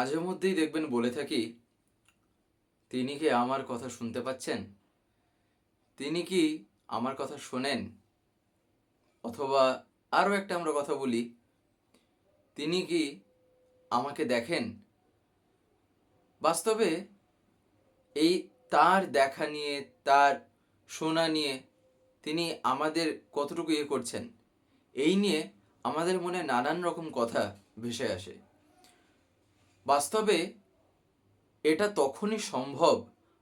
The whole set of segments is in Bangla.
মাঝে মধ্যেই দেখবেন বলে থাকি, তিনি কি আমার কথা শুনতে পাচ্ছেন? তিনি কি আমার কথা শোনেন? অথবা আরও একটা আমরা কথা বলি, তিনি কি আমাকে দেখেন? বাস্তবে এই তার দেখা নিয়ে, তার শোনা নিয়ে তিনি আমাদের কতটুকু ইয়ে করছেন, এই নিয়ে আমাদের মনে নানান রকম কথা ভেসে আসে। বাস্তবে এটা তখনই সম্ভব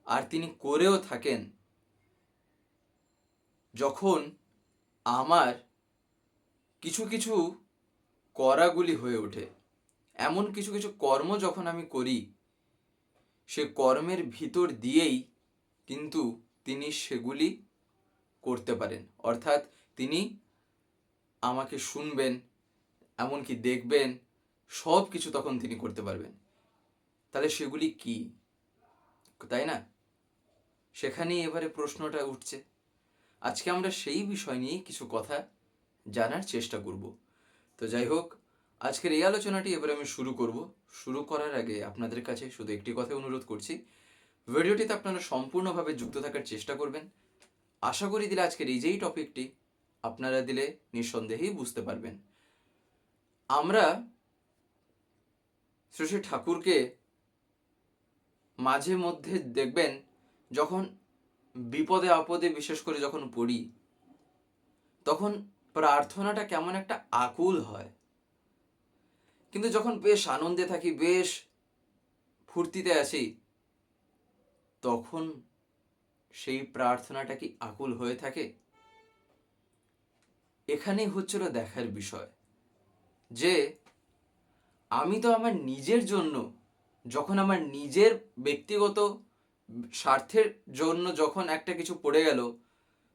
আর তিনি করেও থাকেন যখন আমার কিছু কিছু করাগুলি হয়ে ওঠে। এমন কিছু কিছু কর্ম যখন আমি করি, সে কর্মের ভিতর দিয়েই কিন্তু তিনি সেগুলি করতে পারেন। অর্থাৎ তিনি আমাকে শুনবেন, এমনকি দেখবেন সব কিছু তখন তিনি করতে পারবেন। তাহলে সেগুলি কি? তাই না? সেখানেই এবারে প্রশ্নটা উঠছে। আজকে আমরা সেই বিষয় নিয়েই কিছু কথা জানার চেষ্টা করব। তো যাই হোক, আজকের এই আলোচনাটি এবার আমি শুরু করব। শুরু করার আগে আপনাদের কাছে শুধু একটি কথা অনুরোধ করছি, ভিডিওটিতে আপনারা সম্পূর্ণভাবে যুক্ত থাকার চেষ্টা করবেন। আশা করি দিলে আজকের এই যেই টপিকটি আপনারা দিলে নিঃসন্দেহেই বুঝতে পারবেন। আমরা শ্রী ঠাকুরকে মাঝে মধ্যে দেখবেন যখন বিপদে আপদে বিশেষ করে যখন পড়ি, তখন প্রার্থনাটা কেমন একটা আকুল হয়। কিন্তু যখন বেশ আনন্দে থাকি, বেশ ফুর্তিতে আছি, তখন সেই প্রার্থনাটা কি আকুল হয়ে থাকে? এখানেই হচ্ছিল দেখার বিষয় যে আমি তো আমার নিজের জন্য, যখন আমার নিজের ব্যক্তিগত স্বার্থের জন্য যখন একটা কিছু পড়ে গেল,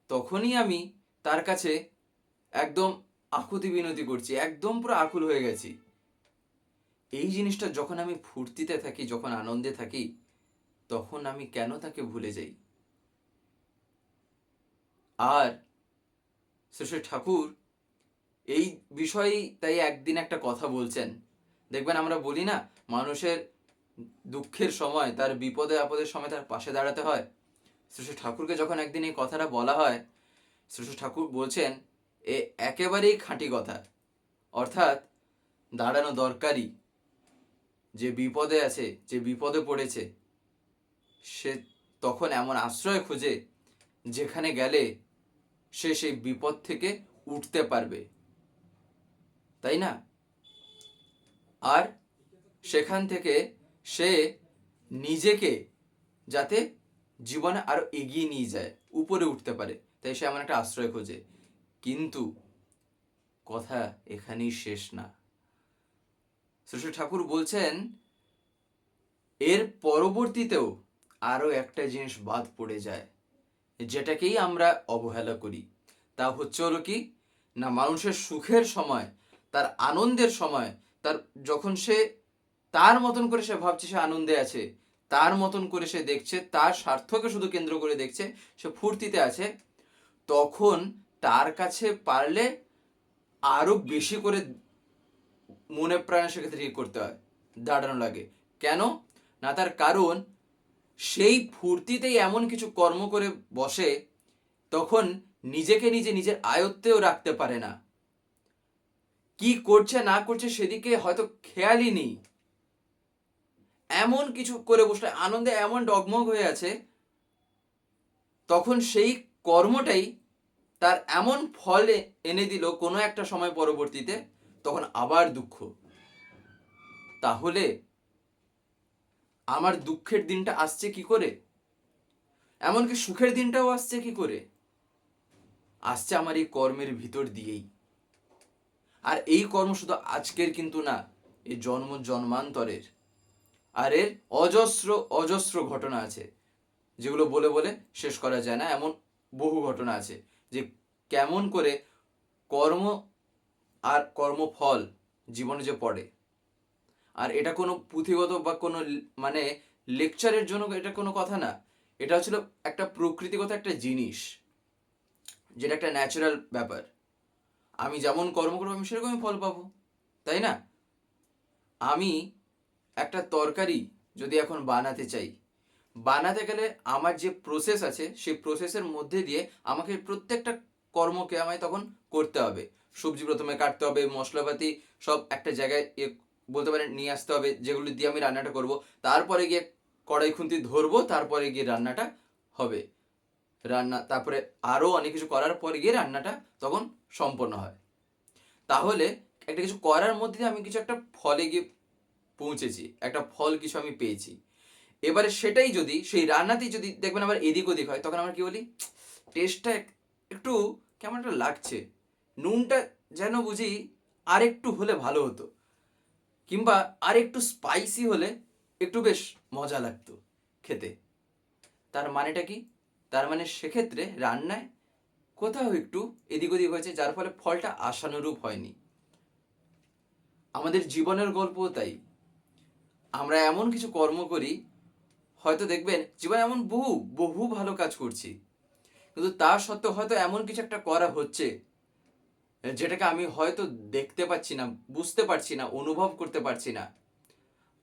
তখনই আমি তার কাছে একদম আকুতি বিনতি করছি, একদম পুরো আকুল হয়ে গেছি। এই জিনিসটা যখন আমি ফুর্তিতে থাকি, যখন আনন্দে থাকি, তখন আমি কেন তাকে ভুলে যাই? আর শ্রী ঠাকুর এই বিষয়েই তাই একদিন একটা কথা বলছেন দেখবেন আমরা বলি না, মানুষের দুঃখের সময় তার বিপদে আপদের সময় তার পাশে দাঁড়াতে হয়। শ্রী ঠাকুরকে যখন একদিন এই কথাটা বলা হয় শ্রী ঠাকুর বলছেন, এ একেবারেই খাঁটি কথা। অর্থাৎ দাঁড়ানো দরকারি যে বিপদে আছে, যে বিপদে পড়েছে, সে তখন এমন আশ্রয় খোঁজে যেখানে গেলে সে সেই বিপদ থেকে উঠতে পারবে। তাই না? আর সেখান থেকে সে নিজেকে যাতে জীবনে আরও এগিয়ে নিয়ে যায়, উপরে উঠতে পারে। তাই সে এমন একটা আশ্রয় খোঁজে। কিন্তু কথা এখানেই শেষ না। শ্রী ঠাকুর বলছেন, এর পরবর্তীতেও আরও একটা জিনিস বাদ পড়ে যায়, যেটাকেই আমরা অবহেলা করি। তা হচ্ছে হলো কি, না মানুষের সুখের সময়, তার আনন্দের সময় তার, যখন সে তার মতন করে সে ভাবছে, সে আনন্দে আছে, তার মতন করে সে দেখছে, তার স্বার্থকে শুধু কেন্দ্র করে দেখছে, সে ফুর্তিতে আছে, তখন তার কাছে পারলে আরও বেশি করে মনে প্রাণে সেক্ষেত্রে ইয়ে করতে হয়, দাঁড়ানো লাগে। কেন? না তার কারণ, সেই ফুর্তিতেই এমন কিছু কর্ম করে বসে, তখন নিজেকে নিজে নিজের আয়ত্তেও রাখতে পারে না। কি করছে, না করছে সেদিকে হয়তো খেয়ালই নেই। এমন কিছু করে বসলে, আনন্দে এমন ডগমগ হয়ে আছে, তখন সেই কর্মটাই তার এমন ফল এনে দিল কোনো একটা সময় পরবর্তীতে, তখন আবার দুঃখ। তাহলে আমার দুঃখের দিনটা আসছে কি করে? এমনকি সুখের দিনটাও আসছে কি করে? আসছে আমার এই কর্মের ভিতর দিয়েই। আর এই কর্ম শুধু আজকের কিন্তু না, এই জন্ম জন্মান্তরের। আর এর অজস্র অজস্র ঘটনা আছে, যেগুলো বলে বলে শেষ করা যায় না। এমন বহু ঘটনা আছে যে কেমন করে কর্ম আর কর্মফল জীবনে যে পড়ে। আর এটা কোনো পুঁথিগত বা কোনো মানে লেকচারের জন্য এটা কোনো কথা না। এটা হচ্ছিল একটা প্রকৃতিগত একটা জিনিস, যেটা একটা ন্যাচারাল ব্যাপার। আমি যেমন কর্ম করব, আমি সেরকমই ফল পাবো, তাই না? আমি একটা তরকারি যদি এখন বানাতে চাই, বানাতে গেলে আমার যে প্রসেস আছে, সেই প্রসেসের মধ্যে দিয়ে আমাকে প্রত্যেকটা কর্মকে আমায় তখন করতে হবে। সবজি প্রথমে কাটতে হবে, মশলাপাতি সব একটা জায়গায় বলতে পারেন নিয়ে আসতে হবে, যেগুলো দিয়ে আমি রান্নাটা করব। তারপরে গিয়ে কড়াই খুন্তি ধরবো, তারপরে গিয়ে রান্নাটা হবে। রান্না, তারপরে আরও অনেক কিছু করার পরে গিয়ে রান্নাটা তখন সম্পন্ন হয়। তাহলে একটা কিছু করার মধ্যে আমি কিছু একটা ফলে গিয়ে পৌঁছেছি, একটা ফল কিছু আমি পেয়েছি। এবারে সেটাই যদি, সেই রান্নাতেই যদি দেখবেন আবার এদিক ওদিক হয়, তখন আমরা কি বলি টেস্টটা একটু কেমন একটা লাগছে। নুনটা যেন বুঝি আরেকটু হলে ভালো হতো, কিংবা আর একটু স্পাইসি হলে একটু বেশ মজা লাগতো খেতে। তার মানেটা কি? তার মানে সেক্ষেত্রে রান্নায় কোথাও একটু এদিক ওদিক হয়েছে, যার ফলে ফলটা আশানুরূপ হয়নি। আমাদের জীবনের গল্পও তাই। আমরা এমন কিছু কর্ম করি, হয়তো দেখবেন জীবনে এমন বহু বহু ভালো কাজ করছি। কিন্তু তা সত্ত্বেও হয়তো এমন কিছু একটা করা হচ্ছে, যেটাকে আমি হয়তো দেখতে পাচ্ছি না, বুঝতে পারছি না, অনুভব করতে পারছি না।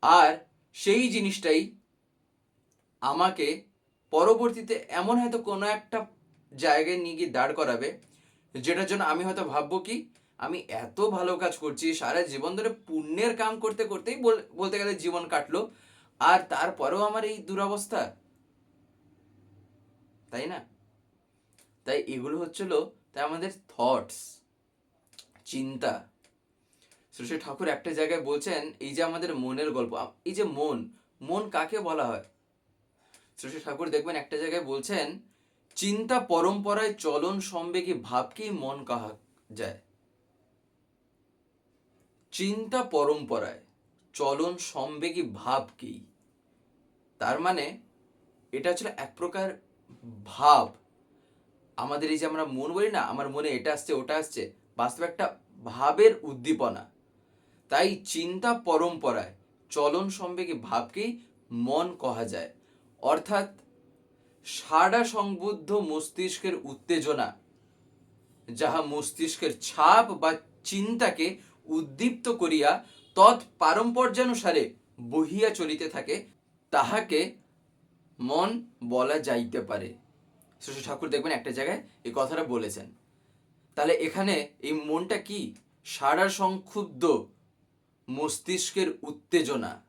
আর সেই জিনিসটাই আমাকে পরবর্তীতে এমন হয়তো কোনো একটা জায়গায় নিয়ে গিয়ে দাঁড় করাবে, যেটার জন্য আমি হয়তো ভাববো কি, আমি এত ভালো কাজ করছি, সারা জীবন ধরে পুণ্যের কাম করতে করতেই বল- বলতে গেলে জীবন কাটলো, আর তারপরেও আমার এই দুরবস্থা। তাই না? তাই এগুলো হচ্ছিল, তাই আমাদের থটস চিন্তা। শ্রী ঠাকুর একটা জায়গায় বলছেন, এই যে আমাদের মনের গল্প এই যে মন মন কাকে বলা হয়? শ্রী ঠাকুর দেখবেন একটা জায়গায় বলছেন, চিন্তা পরম্পরায় চলন সম্বেগী ভাবকেই মন কাহা যায়। চিন্তা পরম্পরায় চলন সম্বেগী কি তার মানে এটা হচ্ছে এক প্রকার ভাব। আমাদের এই যে আমরা মন বলি না, আমার মনে এটা আসছে, ওটা আসছে, বাস্তবে একটা ভাবের উদ্দীপনা। তাই চিন্তা পরম্পরায় চলন সম্বেগে ভাবকেই মন কহা যায়। অর্থাৎ সাড়া সংবুদ্ধ মস্তিষ্কের উত্তেজনা, যাহা মস্তিষ্কের ছাপ বা চিন্তাকে উদ্দীপ্ত করিয়া তৎ পারম্পর্যানুসারে বহিয়া চলিতে থাকে, তাহাকে মন বলা যাইতে পারে। শ্রী ঠাকুর দেখবেন একটা জায়গায় এই কথাটা বলেছেন। তাহলে এখানে এই মনটা কি? সারা সংক্ষুব্ধ মস্তিষ্কের উত্তেজনা।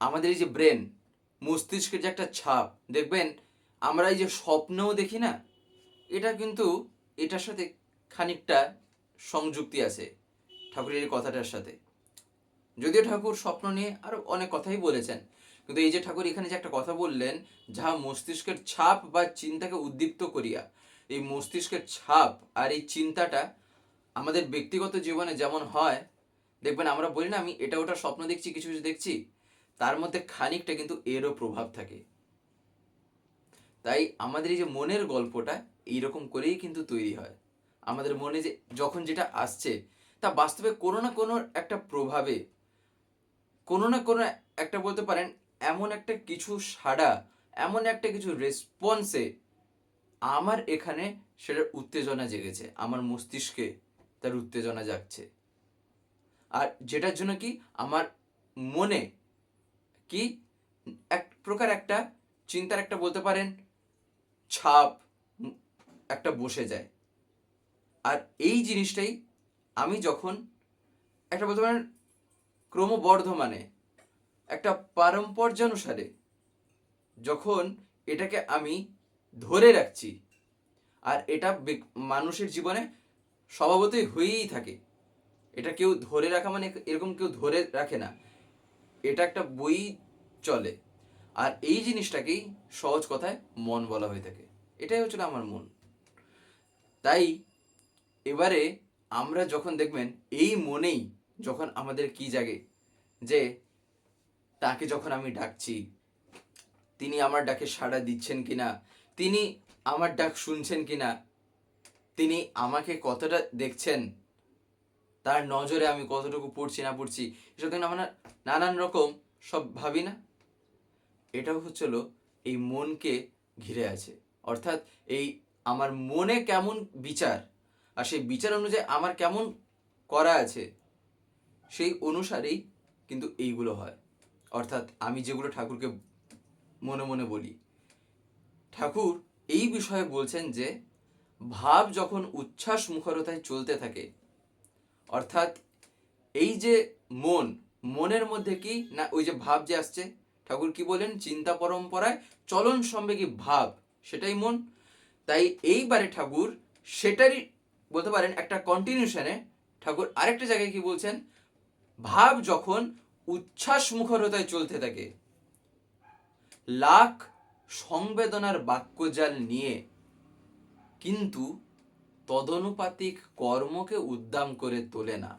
আমাদের এই যে ব্রেন মস্তিষ্কের যে একটা ছাপ, দেখবেন আমরা এই যে স্বপ্নও দেখি না, এটা কিন্তু এটার সাথে খানিকটা সংযুক্তি আছে ঠাকুরের এই কথাটার সাথে। যদিও ঠাকুর স্বপ্ন নিয়ে আরও অনেক কথাই বলেছেন, কিন্তু এই যে ঠাকুর এখানে যে একটা কথা বললেন যাহা মস্তিষ্কের ছাপ বা চিন্তাকে উদ্দীপ্ত করিয়া, এই মস্তিষ্কের ছাপ আর এই চিন্তাটা আমাদের ব্যক্তিগত জীবনে যেমন হয়, দেখবেন আমরা বলি না, আমি এটা ওটা স্বপ্ন দেখছি, কিছু কিছু দেখছি তার মধ্যে খানিকটা কিন্তু এরও প্রভাব থাকে। তাই আমাদের এই যে মনের গল্পটা এইরকম করেই কিন্তু তৈরি হয়। আমাদের মনে যে যখন যেটা আসছে, তা বাস্তবে কোনো না কোনো একটা প্রভাবে, কোনো না কোনো একটা বলতে পারেন এমন একটা কিছু সাড়া, এমন একটা কিছু রেসপন্সে আমার এখানে সেটার উত্তেজনা জেগেছে, আমার মস্তিষ্কে তার উত্তেজনা জাগছে। আর যেটার জন্য কি আমার মনে কি? এক প্রকার একটা চিন্তার একটা বলতে পারেন, ছাপ একটা বসে যায়। আর এই জিনিসটাই আমি যখন একটা বলতে পারেন ক্রমবর্ধমানে একটা পারম্পর্যানুসারে যখন এটাকে আমি ধরে রাখছি, আর এটা মানুষের জীবনে স্বভাবতই হয়েই থাকে। এটা কেউ ধরে রাখা মানে এরকম কেউ ধরে রাখে না। এটা একটা বই চলে। আর এই জিনিসটাকেই সহজ কথায় মন বলা হয়ে থাকে। এটাই হচ্ছিল আমার মন। তাই এবারে আমরা যখন দেখবেন এই মনেই যখন আমাদের কি জাগে যে তাকে যখন আমি ডাকছি, তিনি আমার ডাকে সাড়া দিচ্ছেন কিনা, তিনি আমার ডাক শুনছেন কিনা, তিনি আমাকে কতটা দেখছেন তার নজরে আমি কতটুকু পড়ছি, না পড়ছি, এসব কিন্তু আমরা নানান রকম সব ভাবি না? এটাও হচ্ছিল এই মনকে ঘিরে আছে। অর্থাৎ এই আমার মনে কেমন বিচার আর সেই বিচার অনুযায়ী আমার কেমন করা আছে, সেই অনুসারেই কিন্তু এইগুলো হয়। অর্থাৎ আমি যেগুলো ঠাকুরকে মনে মনে বলি, ঠাকুর এই বিষয়ে বলছেন যে, ভাব যখন উচ্ছ্বাস মুখরতায় চলতে থাকে অর্থাৎ এই যে মন, মনের মধ্যে কি না ওই যে ভাব যে আসছে? ঠাকুর কি বলেন? চিন্তা পরম্পরায় চলন সম্বেগী ভাব, সেটাই মন। তাই এইবারে ঠাকুর সেটারই বলতে পারেন একটা কন্টিনিউশনে ঠাকুর আরেকটা জায়গায় কি বলছেন? ভাব যখন উচ্ছ্বাস মুখরতায় চলতে থাকে, লাখ সংবেদনার বাক্যজাল নিয়ে, কিন্তু তদনুপাতিক কর্মকে উদ্দাম করে তোলে না।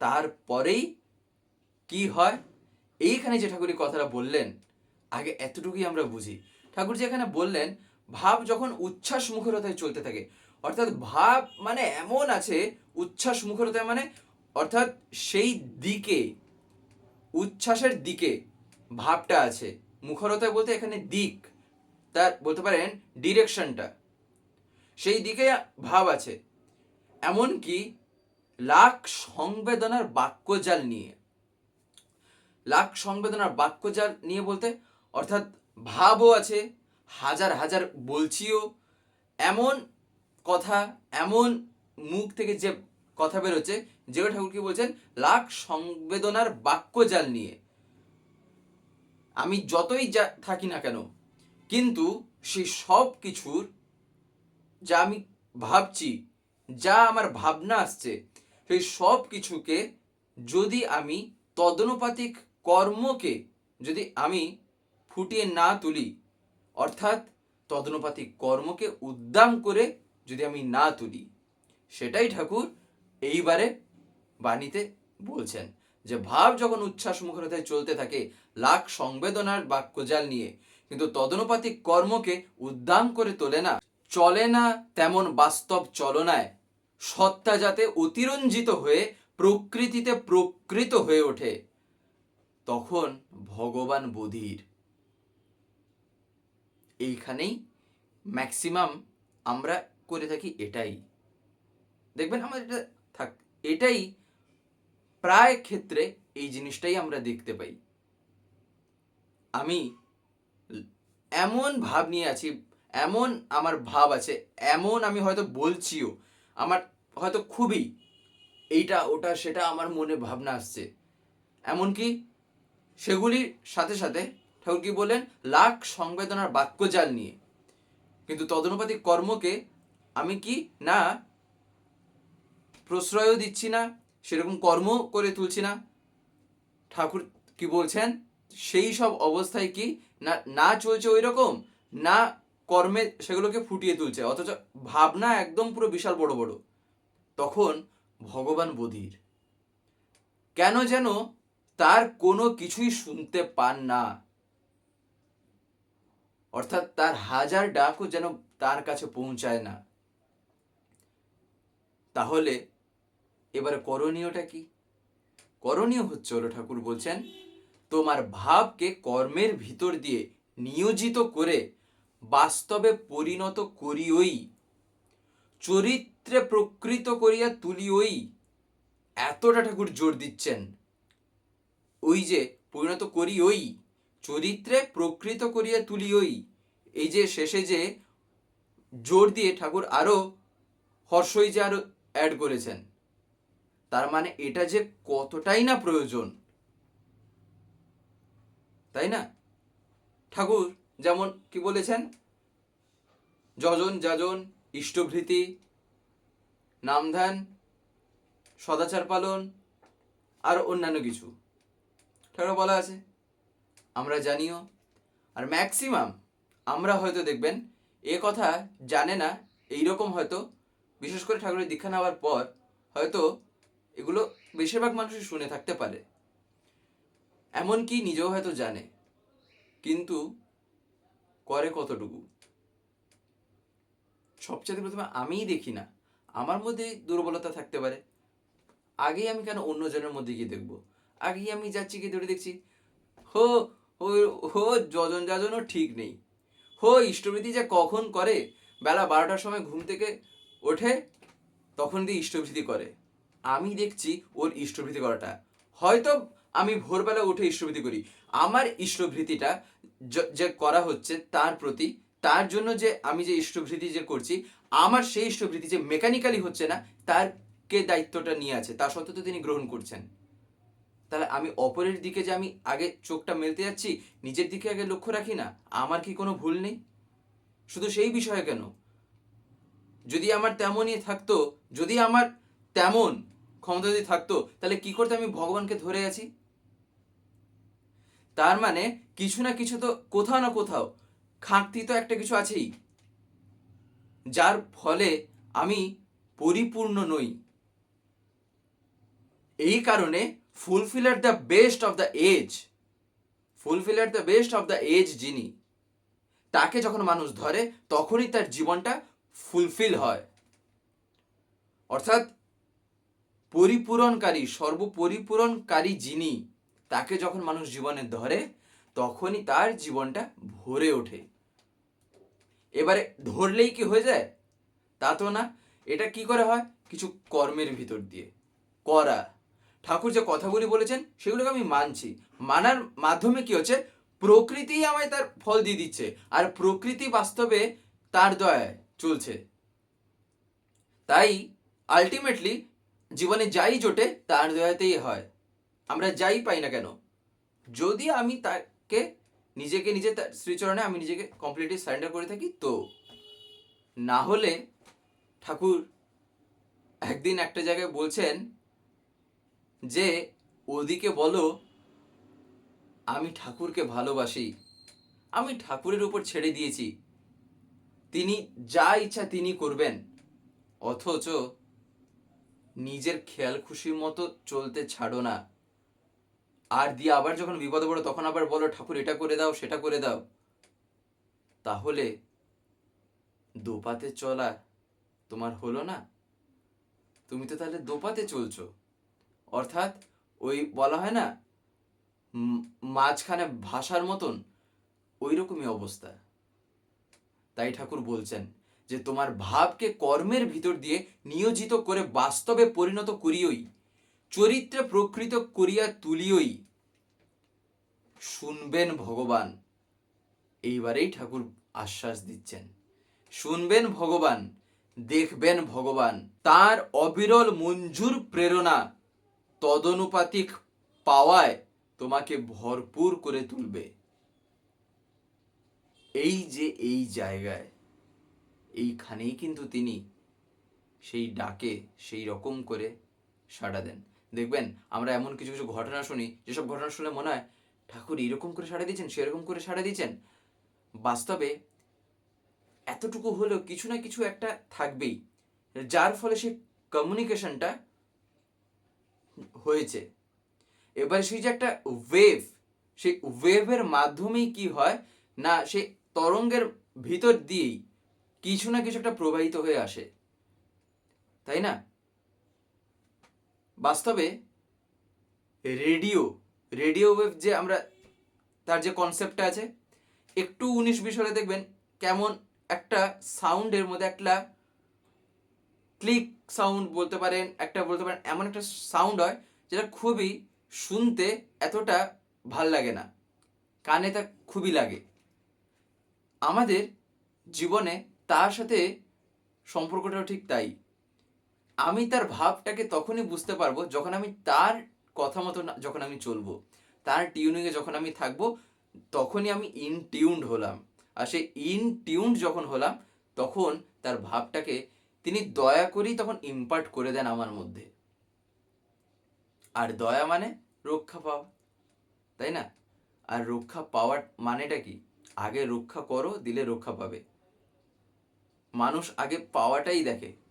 তারপরেই কি হয়? এইখানে যে ঠাকুর এই কথাটা বললেন, আগে এতটুকুই আমরা বুঝি। ঠাকুর যে এখানে বললেন, ভাব যখন উচ্ছ্বাস মুখরতায় চলতে থাকে, অর্থাৎ ভাব মানে এমন আছে, উচ্ছ্বাস মুখরতায় মানে অর্থাৎ সেই দিকে, উচ্ছ্বাসের দিকে ভাবটা আছে। মুখরতায় বলতে এখানে দিক, তার বলতে পারেন ডিরেকশনটা সেই দিকে ভাব আছে। এমনকি লাখ সংবেদনার বাক্যজাল নিয়ে। লাখ সংবেদনার বাক্যজাল নিয়ে বলতে অর্থাৎ ভাবও আছে, হাজার হাজার বলছিও, এমন কথা, এমন মুখ থেকে যে কথা বেরোচ্ছে যেগুলো ঠাকুর কি বলছেন? লাখ সংবেদনার বাক্যজাল নিয়ে। আমি যতই যা থাকি না কেন, কিন্তু সেই সব কিছুর যা আমি ভাবছি, যা আমার ভাবনা আসছে, সেই সব কিছুকে যদি আমি তদনুপাতিক কর্মকে যদি আমি ফুটিয়ে না তুলি, অর্থাৎ তদনুপাতিক কর্মকে উদ্দাম করে যদি আমি না তুলি, সেটাই ঠাকুর এইবারে বাণীতে বলছেন যে ভাব যখন উচ্ছ্বাস মুখরতায় চলতে থাকে, লাখ সংবেদনার বাক্যজাল নিয়ে, কিন্তু তদনুপাতিক কর্মকে উদ্দাম করে তোলে না। চলে না তেমন বাস্তব চলনায়। সত্তা যাতে অতিরঞ্জিত হয়ে প্রকৃতিতে প্রকৃত হয়ে ওঠে, তখন ভগবান বোধির। এইখানেই ম্যাক্সিমাম আমরা করে থাকি এটাই। দেখবেন আমার এটা থাক, এটাই প্রায় ক্ষেত্রে এই জিনিসটাই আমরা দেখতে পাই। আমি এমন ভাব নিয়ে আছি এমন আমার ভাব আছে, এমন আমি হয়তো বলছিও, আমার হয়তো খুবই এইটা, ওটা, সেটা আমার মনে ভাবনা আসছে। এমনকি সেগুলির সাথে সাথে ঠাকুর কি বলেন লাখ সংবেদনার বাক্য জাল নিয়ে। কিন্তু তদনুপাতিক কর্মকে আমি কি না প্রশ্রয়ও দিচ্ছি না, সেরকম কর্ম করে তুলছি না। ঠাকুর কি বলছেন, সেই সব অবস্থায় কি না না চলছে ওই রকম না কর্মে সেগুলোকে ফুটিয়ে তুলছে, অথচ ভাবনা একদম পুরো বিশাল বড় বড়। তখন ভগবান বধির, কেন যেন তার কোনো কিছুই শুনতে পান না। অর্থাৎ তার হাজার ডাকও যেন তার কাছে পৌঁছায় না। তাহলে এবারে করণীয়টা কি? করণীয় হচ্ছে হলো ঠাকুর বলছেন, তোমার ভাবকে কর্মের ভিতর দিয়ে নিয়োজিত করে বাস্তবে পরিণত করিওই চরিত্রে প্রকৃত করিয়া তুলিওই এতটা ঠাকুর জোর দিচ্ছেন। ওই যে পরিণত করি ওই চরিত্রে প্রকৃত করিয়া তুলি ওই এই যে শেষে যে জোর দিয়ে ঠাকুর আরও হর্ষই যে আরও অ্যাড করেছেন, তার মানে এটা যে কতটাই না প্রয়োজন। তাই না? ঠাকুর যেমন কি বলেছেন? যজন যাজন, ইষ্টভৃতি, নামধান, সদাচার পালন, আর অন্যান্য কিছু। ঠাকুর বলা আছে, আমরা জানিও। আর ম্যাক্সিমাম আমরা হয়তো দেখবেন, এ কথা জানে না, এইরকম হয়তো, বিশেষ করে ঠাকুরের দীক্ষা নেওয়ার পর হয়তো এগুলো বেশিরভাগ মানুষই শুনে থাকতে পারে। এমনকি নিজেও হয়তো জানে। কিন্তু করে কতটুকু? সবচেয়ে প্রথমে আমিই দেখি না। আমার মধ্যে দুর্বলতা থাকতে পারে। আগেই আমি কেন অন্যজনের মধ্যে গিয়ে দেখব? আগেই আমি যাচ্ছি গিয়ে ধরে দেখছি, হো হো যজন যাজনও ঠিক নেই। হো ইষ্টভৃতি যে কখন করে? বেলা বারোটার সময় ঘুম থেকে ওঠে, তখন দিয়ে ইষ্টভৃতি করে। আমি দেখছি ওর ইষ্টভৃতি করাটা। হয়তো আমি ভোরবেলা উঠে ইষ্টভৃতি করি। আমার ইষ্টভৃতিটা য- করা হচ্ছে তার প্রতি, তার জন্য যে আমি যে ইষ্টভৃতি যে করছি, আমার সেই ইষ্টভৃতি যে মেকানিক্যালি হচ্ছে না, তার কে দায়িত্বটা নিয়ে আছে, তা সত্ত্বেও তো তিনি গ্রহণ করছেন। তাহলে আমি অপরের দিকে যে আমি আগে চোখটা মেলতে যাচ্ছি, নিজের দিকে আগে লক্ষ্য রাখি না? আমার কি কোনো ভুল নেই? শুধু সেই বিষয়ে কেন? যদি আমার তেমনই থাকতো, যদি আমার তেমন ক্ষমতা যদি থাকতো, তাহলে কি করতে আমি ভগবানকে ধরে আছি? তার মানে কিছু না কিছু তো কোথাও না কোথাও খাঁকতি তো একটা কিছু আছেই। যার ফলে আমি পরিপূর্ণ নই। এই কারণে fulfil at the best of the age fulfil at the best of the age যিনি, তাকে যখন মানুষ ধরে তখনই তার জীবনটা ফুলফিল হয়। অর্থাৎ পরিপূরণকারী, সর্বপরিপূরণকারী যিনি তাকে যখন মানুষ জীবনে ধরে, তখনই তার জীবনটা ভরে ওঠে। এবারে ধরলেই কি হয়ে যায়? তা তো না। এটা কি করে হয়? কিছু কর্মের ভিতর দিয়ে। করা। ঠাকুর যে কথাগুলি বলেছেন, সেগুলোকে আমি মানছি। মানার মাধ্যমে কি হচ্ছে? প্রকৃতি আমায় তার ফল দিয়ে দিচ্ছে। আর প্রকৃতি বাস্তবে তার দয়ায় চলছে। তাই আলটিমেটলি জীবনে যাই জোটে, তার দয়াতেই হয়। আমরা যাই পাই না কেন? যদি আমি তাকে নিজেকে নিজে তার শ্রীচরণে আমি নিজেকে কমপ্লিটলি সারেন্ডার করে থাকি, তো? না হলে ঠাকুর একদিন একটা জায়গায় বলছেন যে, ওদিকে বলো, আমি ঠাকুরকে ভালোবাসি। আমি ঠাকুরের উপর ছেড়ে দিয়েছি। তিনি যা ইচ্ছা তিনি করবেন। অথচ নিজের খেয়াল খুশির মতো চলতে ছাড়ো না। আর দিয়ে আবার যখন বিপদে পড়ো, তখন আবার বলো, ঠাকুর, এটা করে দাও, সেটা করে দাও। তাহলে দোপাতে চলা তোমার হলো না। তুমি তো তাহলে দোপাতে চলছো। অর্থাৎ ওই বলা হয় না মাঝখানে ভাষার মতন ওই রকমই অবস্থা। তাই ঠাকুর বলছেন যে, তোমার ভাবকে কর্মের ভিতর দিয়ে নিয়োজিত করে বাস্তবে পরিণত করিয়ই। চরিত্রে প্রকৃত করিয়া তুলিয়ই শুনবেন ভগবান। এইবারেই ঠাকুর আশ্বাস দিচ্ছেন। শুনবেন ভগবান, দেখবেন ভগবান, তার অবিরল মঞ্জুর প্রেরণা তদনুপাতিক পাওয়ায় তোমাকে ভরপুর করে তুলবে। এই যে এই জায়গায়, এইখানেই কিন্তু তিনি সেই ডাকে সেই রকম করে সাড়া দেন। দেখবেন, আমরা এমন কিছু কিছু ঘটনা শুনি, যেসব ঘটনা শুনে মনে হয়, ঠাকুর এরকম করে সাড়া দিয়েছেন, সেরকম করে সাড়া দিয়েছেন। বাস্তবে এতটুকু হলেও কিছু না কিছু একটা থাকবেই, যার ফলে সে কমিউনিকেশনটা হয়েছে। এবার সেই যে একটা ওয়েভ সেই ওয়েভের মাধ্যমেই কি হয়, না সে তরঙ্গের ভিতর দিয়েই কিছু না কিছু একটা প্রবাহিত হয়ে আসে। তাই না? বাস্তবে রেডিও রেডিও ওয়েভ যে আমরা, তার যে কনসেপ্টটা আছে, একটু উনিশ বিশ হলে দেখবেন কেমন একটা সাউন্ডের মধ্যে একটা ক্লিক সাউন্ড বলতে পারেন, একটা বলতে পারেন, এমন একটা সাউন্ড হয় যেটা খুবই শুনতে এতটা ভালো লাগে না। কানে তা খুবই লাগে। আমাদের জীবনে তার সাথে সম্পর্কটাও ঠিক তাই। আমি তার ভাবটাকে তখনই বুঝতে পারব যখন আমি তার কথা মতো যখন আমি চলবো। তার টিউনিংয়ে যখন আমি থাকব, তখনই আমি ইন টিউনড হলাম। আর সেই ইন টিউন্ড যখন হলাম, তখন তার ভাবটাকে তিনি দয়া করেই তখন ইম্পার্ট করে দেন আমার মধ্যে। আর দয়া মানে রক্ষা পাওয়া, তাই না? আর রক্ষা পাওয়ার মানেটা কি? আগে রক্ষা করো, দিলে রক্ষা পাবে। মানুষ আগে পাওয়াটাই দেখে।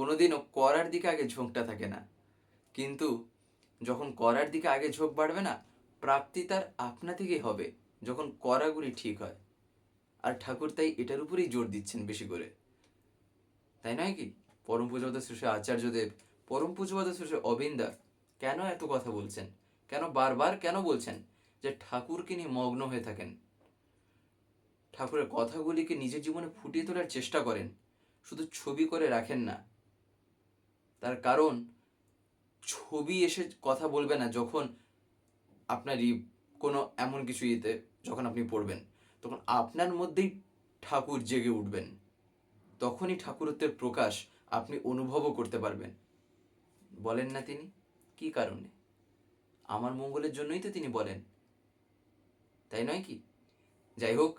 কোনোদিনও করার দিকে আগে ঝোঁকটা থাকে না। কিন্তু যখন করার দিকে আগে ঝোঁক বাড়বে না, প্রাপ্তি তার আপনা থেকেই হবে, যখন করাগুলি ঠিক হয়। আর ঠাকুর তাই এটার উপরেই জোর দিচ্ছেন বেশি করে। তাই নয় কি? পরম পূজবাদ শ্রী আচার্যদেব, পরম পূজবাদ শ্রী অবিন্দা কেন এত কথা বলছেন? কেন বারবার কেন বলছেন যে ঠাকুরকে নিয়ে মগ্ন হয়ে থাকেন? ঠাকুরের কথাগুলিকে নিজের জীবনে ফুটিয়ে তোলার চেষ্টা করেন, শুধু ছবি করে রাখেন না তার কারণ, ছবি এসে কথা বলবে না যখন আপনারই কোনো এমন কিছু ইয়েতে যখন আপনি পড়বেন। তখন আপনার মধ্যেই ঠাকুর জেগে উঠবেন। তখনই ঠাকুরত্বের প্রকাশ আপনি অনুভবও করতে পারবেন। বলেন না তিনি, কি কারণে? আমার মঙ্গলের জন্যই তো তিনি বলেন। তাই নয় কি? যাই হোক